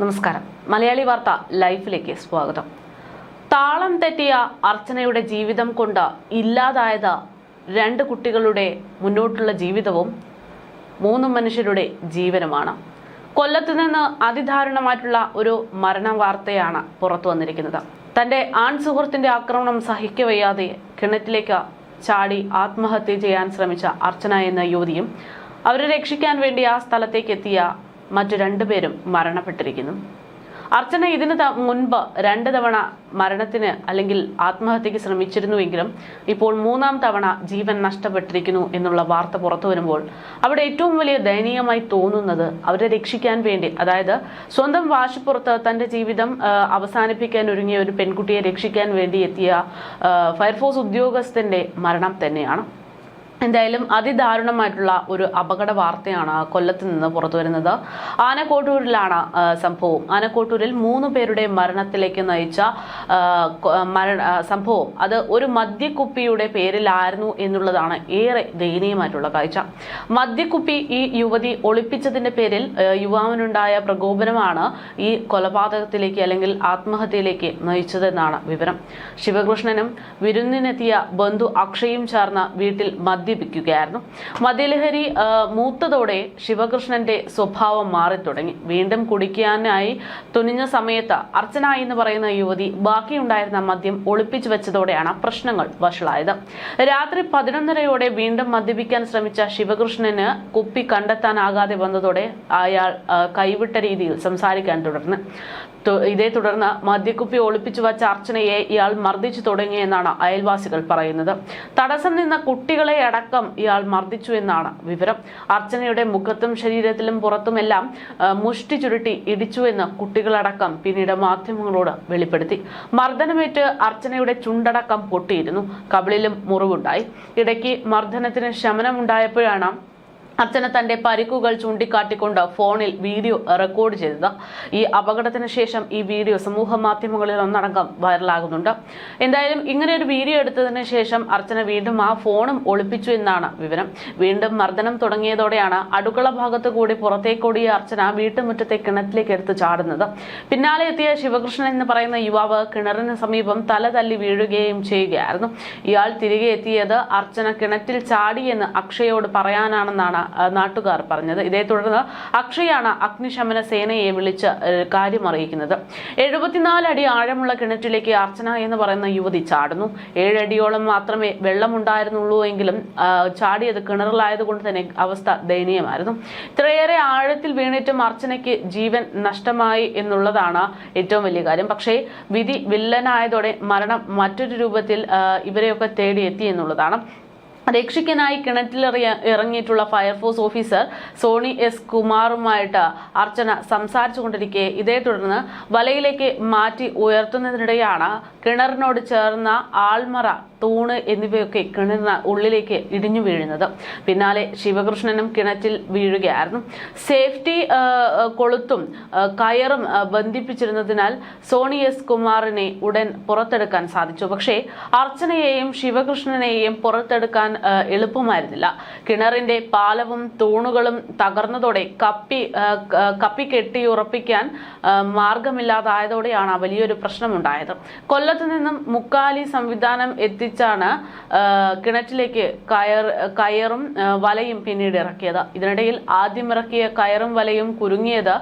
നമസ്കാരം. മലയാളി വാർത്ത ലൈഫിലേക്ക് സ്വാഗതം. താളം തെറ്റിയ അർച്ചനയുടെ ജീവിതം കൊണ്ട് ഇല്ലാതായത് രണ്ട് കുട്ടികളുടെ മുന്നോട്ടുള്ള ജീവിതവും മൂന്ന് മനുഷ്യരുടെ ജീവനുമാണ്. കൊല്ലത്ത് നിന്ന് അതിദാരുണമായിട്ടുള്ള ഒരു മരണ വാർത്തയാണ് പുറത്തു വന്നിരിക്കുന്നത്. തന്റെ ആൺ സുഹൃത്തിന്റെ ആക്രമണം സഹിക്കവയ്യാതെ കിണറ്റിലേക്ക് ചാടി ആത്മഹത്യ ചെയ്യാൻ ശ്രമിച്ച അർച്ചന എന്ന യുവതിയും അവരെ രക്ഷിക്കാൻ വേണ്ടി ആ സ്ഥലത്തേക്ക് എത്തിയ മറ്റു രണ്ടുപേരും മരണപ്പെട്ടിരിക്കുന്നു. അർച്ചന ഇതിന് മുൻപ് രണ്ട് തവണ മരണത്തിന് അല്ലെങ്കിൽ ആത്മഹത്യക്ക് ശ്രമിച്ചിരുന്നുവെങ്കിലും ഇപ്പോൾ മൂന്നാം തവണ ജീവൻ നഷ്ടപ്പെട്ടിരിക്കുന്നു എന്നുള്ള വാർത്ത പുറത്തു വരുമ്പോൾ അവിടെ ഏറ്റവും വലിയ ദയനീയമായി തോന്നുന്നത് അവരെ രക്ഷിക്കാൻ വേണ്ടി അതായത് സ്വന്തം വാശിപ്പുറത്ത് തന്റെ ജീവിതം അവസാനിപ്പിക്കാൻ ഒരുങ്ങിയ ഒരു പെൺകുട്ടിയെ രക്ഷിക്കാൻ വേണ്ടി എത്തിയ ഫയർഫോഴ്സ് ഉദ്യോഗസ്ഥന്റെ മരണം തന്നെയാണ്. എന്തായാലും അതിദാരുണമായിട്ടുള്ള ഒരു അപകട വാർത്തയാണ് കൊല്ലത്ത് നിന്ന് പുറത്തു വരുന്നത്. ആനക്കോട്ടൂരിലാണ് സംഭവം. ആനക്കോട്ടൂരിൽ മൂന്ന് പേരുടെ മരണത്തിലേക്ക് നയിച്ച സംഭവം. അത് ഒരു മദ്യക്കുപ്പിയുടെ പേരിലായിരുന്നു എന്നുള്ളതാണ് ഏറെ ദയനീയമായിട്ടുള്ള കാഴ്ച. മദ്യക്കുപ്പി ഈ യുവതി ഒളിപ്പിച്ചതിന്റെ പേരിൽ യുവാവിനുണ്ടായ പ്രകോപനമാണ് ഈ കൊലപാതകത്തിലേക്ക് അല്ലെങ്കിൽ ആത്മഹത്യയിലേക്ക് നയിച്ചതെന്നാണ് വിവരം. ശിവകൃഷ്ണനും വിരുന്നിനെത്തിയ ബന്ധു അക്ഷയും ചേർന്ന വീട്ടിൽ മദ്യപിക്കുകയായിരുന്നു. മദ്യലഹരി മൂത്തതോടെ ശിവകൃഷ്ണന്റെ സ്വഭാവം മാറി തുടങ്ങി വീണ്ടും കുടിക്കാനായി തുനിഞ്ഞ സമയത്ത് അർച്ചന എന്ന് പറയുന്ന യുവതി ബാക്കിയുണ്ടായിരുന്ന മദ്യം ഒളിപ്പിച്ചു വെച്ചതോടെയാണ് പ്രശ്നങ്ങൾ വഷളായത്. രാത്രി പതിനൊന്നരയോടെ വീണ്ടും മദ്യപിക്കാൻ ശ്രമിച്ച ശിവകൃഷ്ണന് കുപ്പി കണ്ടെത്താനാകാതെ വന്നതോടെ അയാൾ കൈവിട്ട രീതിയിൽ സംസാരിക്കാൻ തുടർന്ന്. ഇതേ തുടർന്ന് മദ്യക്കുപ്പി ഒളിപ്പിച്ചു വച്ച അർച്ചനയെ ഇയാൾ മർദ്ദിച്ചു തുടങ്ങിയെന്നാണ് അയൽവാസികൾ പറയുന്നത്. തടസ്സം നിന്ന കുട്ടികളെ അടക്കം ഇയാൾ മർദ്ദിച്ചു എന്നാണ് വിവരം. അർച്ചനയുടെ മുഖത്തും ശരീരത്തിലും പുറത്തുമെല്ലാം മുഷ്ടി ചുരുട്ടി ഇടിച്ചു ഇടിച്ചുവെന്ന് കുട്ടികളടക്കം പിന്നീട് മാധ്യമങ്ങളോട് വെളിപ്പെടുത്തി. മർദ്ദനമേറ്റ് അർച്ചനയുടെ ചുണ്ടടക്കം പൊട്ടിയിരുന്നു. കബളിലും മുറിവുണ്ടായി. ഇടയ്ക്ക് മർദ്ദനത്തിന് ശമനമുണ്ടായപ്പോഴാണ് അർച്ചന തന്റെ പരിക്കുകൾ ചൂണ്ടിക്കാട്ടിക്കൊണ്ട് ഫോണിൽ വീഡിയോ റെക്കോർഡ് ചെയ്തത്. ഈ അപകടത്തിന് ശേഷം ഈ വീഡിയോ സമൂഹ മാധ്യമങ്ങളിൽ ഒന്നടങ്കം വൈറലാകുന്നുണ്ട്. എന്തായാലും ഇങ്ങനെ ഒരു വീഡിയോ എടുത്തതിന് ശേഷം അർച്ചന വീണ്ടും ആ ഫോണും ഒളിപ്പിച്ചു എന്നാണ് വിവരം. വീണ്ടും മർദ്ദനം തുടങ്ങിയതോടെയാണ് അടുക്കള ഭാഗത്തു കൂടി പുറത്തേക്കോടിയ അർച്ചന വീട്ടുമുറ്റത്തെ കിണറ്റിലേക്ക് എടുത്ത് ചാടുന്നത്. പിന്നാലെ എത്തിയ ശിവകൃഷ്ണൻ എന്ന് പറയുന്ന യുവാവ് കിണറിന് സമീപം തല തല്ലി വീഴുകയും ചെയ്യുകയായിരുന്നു. ഇയാൾ തിരികെ എത്തിയത് അർച്ചന കിണറ്റിൽ ചാടിയെന്ന് അക്ഷയോട് പറയാനാണെന്നാണ് നാട്ടുകാർ പറഞ്ഞത്. ഇതേ തുടർന്ന് അക്ഷയാണ് അഗ്നിശമന സേനയെ വിളിച്ച് കാര്യം അറിയിക്കുന്നത് എഴുപത്തിനാല് അടി ആഴമുള്ള കിണറ്റിലേക്ക് അർച്ചന എന്ന് പറയുന്ന യുവതി ചാടുന്നു. ഏഴടിയോളം മാത്രമേ വെള്ളമുണ്ടായിരുന്നുള്ളൂ എങ്കിലും ചാടിയത് കിണറിലായതുകൊണ്ട് തന്നെ അവസ്ഥ ദയനീയമായിരുന്നു. ഇത്രയേറെ ആഴത്തിൽ വീണിട്ടും അർച്ചനയ്ക്ക് ജീവൻ നഷ്ടമായി എന്നുള്ളതാണ് ഏറ്റവും വലിയ കാര്യം. പക്ഷേ വിധി വില്ലനായതോടെ മരണം മറ്റൊരു രൂപത്തിൽ ഇവരെയൊക്കെ തേടിയെത്തി എന്നുള്ളതാണ്. രക്ഷിക്കാനായി കിണറ്റിലിറങ്ങിയ ഇറങ്ങിയിട്ടുള്ള fire force officer Soni S കുമാറുമായിട്ട് Archana സംസാരിച്ചു കൊണ്ടിരിക്കെ ഇതേ തുടർന്ന് വലയിലേക്ക് മാറ്റി ഉയർത്തുന്നതിനിടെയാണ് കിണറിനോട് ചേർന്ന ആൾമറ തൂണ് എന്നിവയൊക്കെ കിണറിന് ഉള്ളിലേക്ക് ഇടിഞ്ഞു വീഴുന്നത്. പിന്നാലെ ശിവകൃഷ്ണനും കിണറ്റിൽ വീഴുകയായിരുന്നു. സേഫ്റ്റി കൊളുത്തും കയറും ബന്ധിപ്പിച്ചിരുന്നതിനാൽ സോണി എസ് കുമാറിനെ ഉടൻ പുറത്തെടുക്കാൻ സാധിച്ചു. പക്ഷേ അർച്ചനയെയും ശിവകൃഷ്ണനെയും പുറത്തെടുക്കാൻ എളുപ്പമായിരുന്നില്ല. കിണറിന്റെ പാലവും തൂണുകളും തകർന്നതോടെ കപ്പി കപ്പി കെട്ടിയുറപ്പിക്കാൻ മാർഗമില്ലാതായതോടെയാണ് വലിയൊരു പ്രശ്നമുണ്ടായത്. കൊല്ലത്ത് നിന്നും മുക്കാലി സംവിധാനം എത്തിച്ചാണ് ആ, കിണറ്റിലേക്ക് കയർ കയറും വലയും പിന്നീട് ഇറക്കിയത്. ഇതിനിടയിൽ ആദ്യം ഇറക്കിയ കയറും വലയും കുരുങ്ങിയത്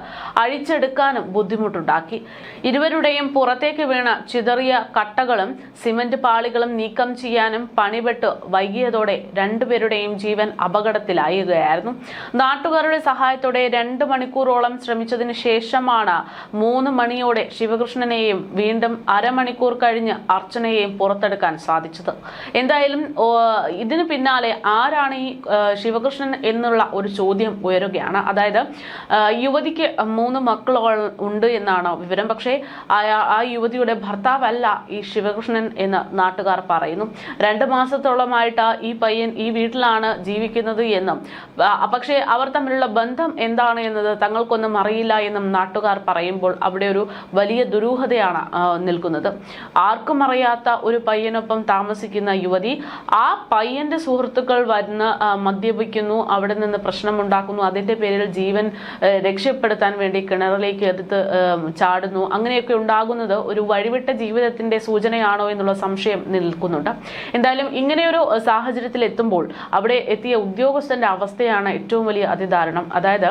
അഴിച്ചെടുക്കാനും ബുദ്ധിമുട്ടുണ്ടാക്കി. ഇരുവരുടെയും പുറത്തേക്ക് വീണ ചിതറിയ കട്ടകളും സിമന്റ് പാളികളും നീക്കം ചെയ്യാനും പണിപെട്ട് വൈകിയതോടെ രണ്ടുപേരുടെയും ജീവൻ അപകടത്തിലായുകയായിരുന്നു. നാട്ടുകാരുടെ സഹായത്തോടെ രണ്ട് മണിക്കൂറോളം ശ്രമിച്ചതിന് ശേഷമാണ് മൂന്ന് മണിയോടെ ശിവകൃഷ്ണനെയും വീണ്ടും അരമണിക്കൂർ കഴിഞ്ഞ് അർച്ചനയെയും പുറത്തെടുക്കാൻ സാധിച്ചത്. എന്തായാലും ഓ, ഇതിന് പിന്നാലെ ആരാണ് ഈ ശിവകൃഷ്ണൻ എന്നുള്ള ഒരു ചോദ്യം ഉയരുകയാണ്. അതായത് യുവതിക്ക് മൂന്ന് മക്കൾ ഉണ്ട് എന്നാണ് വിവരം. പക്ഷേ ആ- യുവതിയുടെ ഭർത്താവല്ല ഈ ശിവകൃഷ്ണൻ എന്ന് നാട്ടുകാർ പറയുന്നു. രണ്ട് മാസത്തോളമായിട്ട് ഈ പയ്യൻ ഈ വീട്ടിലാണ് ജീവിക്കുന്നത് എന്നും പക്ഷേ അവർ തമ്മിലുള്ള ബന്ധം എന്താണ് എന്നത് തങ്ങൾക്കൊന്നും അറിയില്ല എന്നും നാട്ടുകാർ പറയുമ്പോൾ അവിടെ ഒരു വലിയ ദുരൂഹതയാണ് നിൽക്കുന്നത്. ആർക്കും അറിയാത്ത ഒരു പയ്യനൊപ്പം താമസിക്കുന്ന യുവതി ആ പയ്യന്റെ സുഹൃത്തുക്കൾ വന്ന് ആ, മദ്യപിക്കുന്നു അവിടെ നിന്ന് പ്രശ്നമുണ്ടാക്കുന്നു അതിന്റെ പേരിൽ ജീവൻ രക്ഷപ്പെടുത്താൻ വേണ്ടി കിണറിലേക്ക് എടുത്ത് ചാടുന്നു. അങ്ങനെയൊക്കെ ഉണ്ടാകുന്നത് ഒരു വഴിവിട്ട ജീവിതത്തിന്റെ സൂചനയാണോ എന്നുള്ള സംശയം നിൽക്കുന്നുണ്ട്. എന്തായാലും ഇങ്ങനെയൊരു സാഹചര്യത്തിൽ എത്തുമ്പോൾ അവിടെ എത്തിയ ഉദ്യോഗസ്ഥന്റെ അവസ്ഥയാണ് ഏറ്റവും വലിയ അതിദാരുണം. അതായത്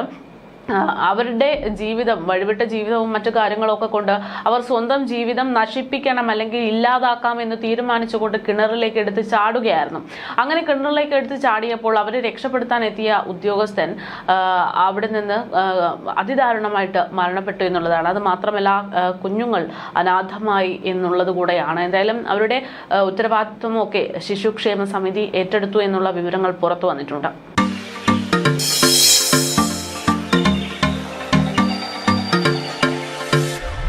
അവരുടെ ജീവിതം വഴിവിട്ട ജീവിതവും മറ്റു കാര്യങ്ങളൊക്കെ കൊണ്ട് അവർ സ്വന്തം ജീവിതം നശിപ്പിക്കണം അല്ലെങ്കിൽ ഇല്ലാതാക്കാം എന്ന് തീരുമാനിച്ചുകൊണ്ട് കിണറിലേക്ക് എടുത്ത് ചാടുകയായിരുന്നു. അങ്ങനെ കിണറിലേക്ക് എടുത്ത് ചാടിയപ്പോൾ അവരെ രക്ഷപ്പെടുത്താൻ എത്തിയ ഉദ്യോഗസ്ഥൻ അവിടെ നിന്ന് അതിദാരുണമായിട്ട് മരണപ്പെട്ടു എന്നുള്ളതാണ്. അത് മാത്രമല്ല കുഞ്ഞുങ്ങൾ അനാഥമായി എന്നുള്ളത് കൂടെയാണ്. എന്തായാലും അവരുടെ ഉത്തരവാദിത്വമൊക്കെ ശിശുക്ഷേമ സമിതി ഏറ്റെടുത്തു എന്നുള്ള വിവരങ്ങൾ പുറത്തു വന്നിട്ടുണ്ട്.